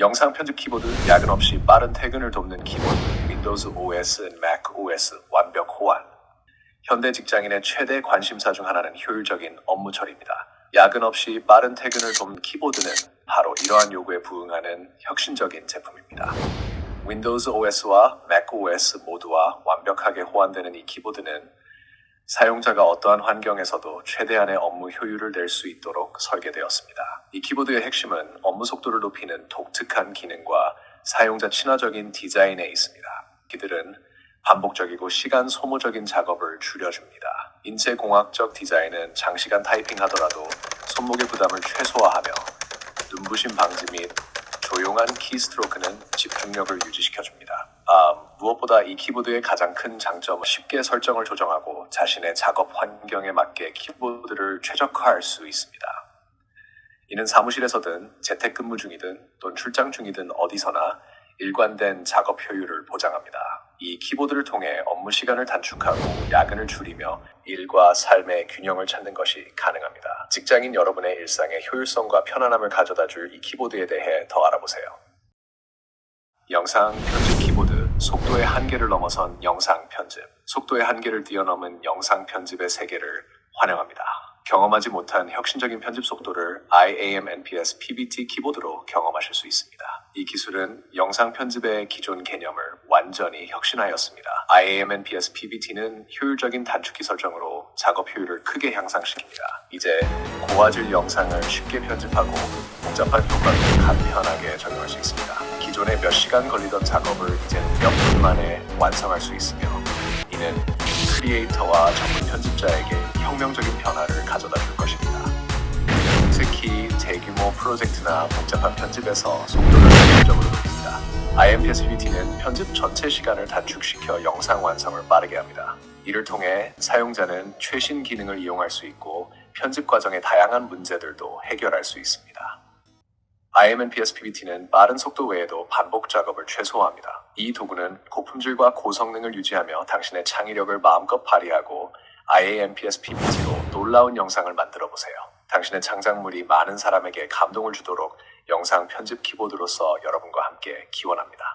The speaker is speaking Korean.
영상 편집 키보드 야근 없이 빠른 퇴근을 돕는 키보드 윈도우즈 OS, Mac OS 완벽 호환 현대 직장인의 최대 관심사 중 하나는 효율적인 업무 처리입니다. 야근 없이 빠른 퇴근을 돕는 키보드는 바로 이러한 요구에 부응하는 혁신적인 제품입니다. 윈도우즈 OS와 Mac OS 모두와 완벽하게 호환되는 이 키보드는 사용자가 어떠한 환경에서도 최대한의 업무 효율을 낼 수 있도록 설계되었습니다. 이 키보드의 핵심은 업무 속도를 높이는 독특한 기능과 사용자 친화적인 디자인에 있습니다. 이들은 반복적이고 시간 소모적인 작업을 줄여줍니다. 인체공학적 디자인은 장시간 타이핑하더라도 손목의 부담을 최소화하며 눈부심 방지 및 조용한 키스트로크는 집중력을 유지시켜줍니다. 아, 무엇보다 이 키보드의 가장 큰 장점은 쉽게 설정을 조정하고 자신의 작업 환경에 맞게 키보드를 최적화할 수 있습니다. 이는 사무실에서든 재택근무 중이든 또는 출장 중이든 어디서나 일관된 작업 효율을 보장합니다. 이 키보드를 통해 업무 시간을 단축하고 야근을 줄이며 일과 삶의 균형을 찾는 것이 가능합니다. 직장인 여러분의 일상에 효율성과 편안함을 가져다 줄 이 키보드에 대해 더 알아보세요. 영상 편집 키보드 속도의 한계를 넘어선 영상 편집 속도의 한계를 뛰어넘은 영상 편집의 세계를 환영합니다. 경험하지 못한 혁신적인 편집 속도를 IAM NPS PBT 키보드로 경험하실 수 있습니다. 이 기술은 영상 편집의 기존 개념을 완전히 혁신하였습니다. IAM NPS PBT는 효율적인 단축키 설정으로 작업 효율을 크게 향상시킵니다. 이제 고화질 영상을 쉽게 편집하고 복잡한 효과를 간편하게 적용할 수 있습니다. 기존에 몇 시간 걸리던 작업을 이제 몇분 만에 완성할 수 있으며 이는 크리에이터와 전문 편집자에게 혁명적인 변화를 가져다 줄 것입니다. 특히 대규모 프로젝트나 복잡한 편집에서 속도를 현실적으로 높입니다. IMPS PBT는 편집 전체 시간을 단축시켜 영상 완성을 빠르게 합니다. 이를 통해 사용자는 최신 기능을 이용할 수 있고 편집 과정의 다양한 문제들도 해결할 수 있습니다. IMNPS PBT는 빠른 속도 외에도 반복 작업을 최소화합니다. 이 도구는 고품질과 고성능을 유지하며 당신의 창의력을 마음껏 발휘하고 IAMPS PBT로 놀라운 영상을 만들어 보세요. 당신의 창작물이 많은 사람에게 감동을 주도록 영상 편집 키보드로서 여러분과 함께 기원합니다.